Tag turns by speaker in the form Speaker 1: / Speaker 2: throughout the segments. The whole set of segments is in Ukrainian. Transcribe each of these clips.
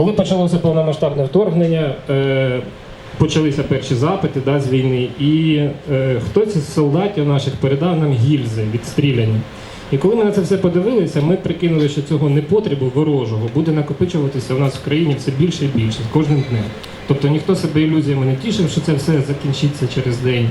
Speaker 1: Коли почалося повномасштабне вторгнення, е, почалися перші запити да, з війни, і е, хтось із солдатів наших передав нам гільзи відстріляні. І коли ми на це все подивилися, ми прикинули, що цього непотребу ворожого буде накопичуватися у нас в країні все більше і більше з кожним днем. Тобто ніхто себе ілюзіями не тішив, що це все закінчиться через день.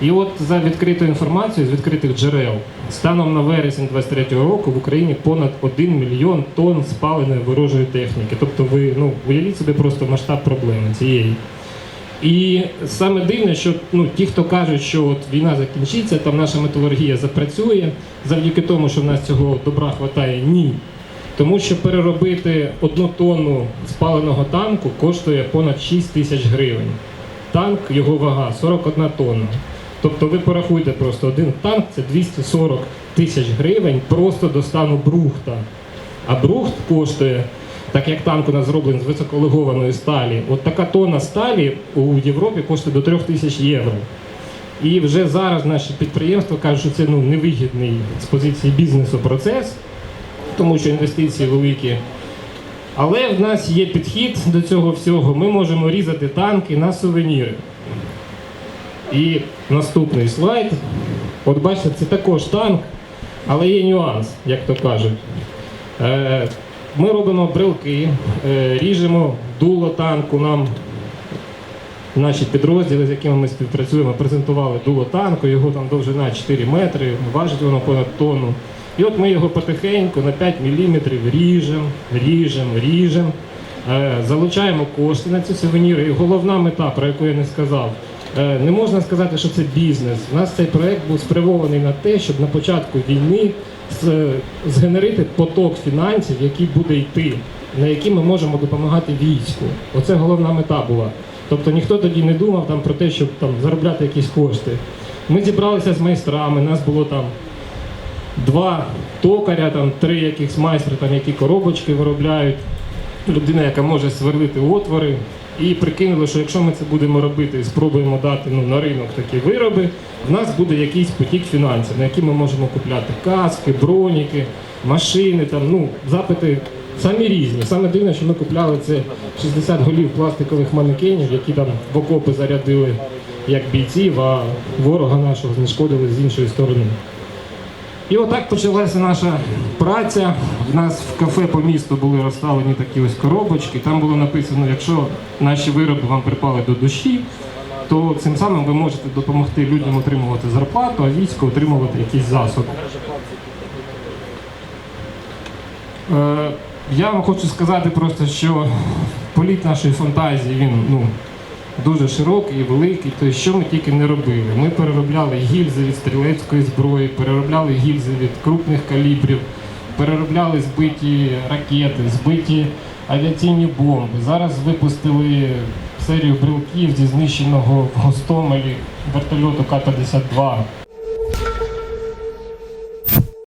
Speaker 1: І от за відкритою інформацією з відкритих джерел, станом на вересень 23-го року в Україні понад 1 мільйон тонн спаленої ворожої техніки. Тобто ви ну уявіть собі просто масштаб проблеми цієї. І саме дивне, що ну, ті, хто кажуть, що от війна закінчиться, там наша металургія запрацює, завдяки тому, що в нас цього добра хватає, ні. Тому що переробити одну тонну спаленого танку коштує понад 6 тисяч гривень. Танк, його вага 41 тонна. Тобто ви порахуйте просто один танк це 240 тисяч гривень просто до стану брухта. А брухт коштує, так як танк у нас зроблений з високолегованої сталі, от така тонна сталі у Європі коштує до 3 тисяч євро. І вже зараз наші підприємства кажуть, що це ну, невигідний з позиції бізнесу процес, тому що інвестиції великі. Але в нас є підхід до цього всього. Ми можемо різати танки на сувеніри. І наступний слайд. От бачите, це також танк, але є нюанс, як то кажуть. Е, Ми робимо брелки, е, ріжемо дуло танку. Нам наші підрозділи, з якими ми співпрацюємо, презентували дуло танку, його там довжина 4 метри, важить воно понад тонну. І от ми його потихеньку на 5 мм ріжемо, ріжемо, ріжемо, е, залучаємо кошти на ці сувеніри. І головна мета, про яку я не сказав, не можна сказати, що це бізнес. У нас цей проект був спрямований на те, щоб на початку війни згенерити поток фінансів, який буде йти, на які ми можемо допомагати війську. Оце головна мета була. Тобто ніхто тоді не думав там про те, щоб там заробляти якісь кошти. Ми зібралися з майстрами, нас було там два токаря, там три якихось майстри, там які коробочки виробляють, людина, яка може сверлити отвори. І прикинули, що якщо ми це будемо робити спробуємо дати ну, на ринок такі вироби, в нас буде якийсь потік фінансів, на які ми можемо купляти каски, броніки, машини, там, ну, запити самі різні. Саме дивне, що ми купляли це 60 голів пластикових манекенів, які там в окопи зарядили як бійців, а ворога нашого знешкодили з іншої сторони. І отак почалася наша праця. У нас в кафе по місту були розставлені такі ось коробочки. Там було написано, якщо наші вироби вам припали до душі, то цим самим ви можете допомогти людям отримувати зарплату, а військо отримувати якісь засоби. Е, я вам хочу сказати просто, що політ нашої фантазії він ну, дуже широкий великий. То що ми тільки не робили. Ми переробляли гільзи від стрілецької зброї, переробляли гільзи від крупних калібрів, переробляли збиті ракети, збиті авіаційні бомби. Зараз випустили серію брелків зі знищеного в Гостомелі вертольоту К-52.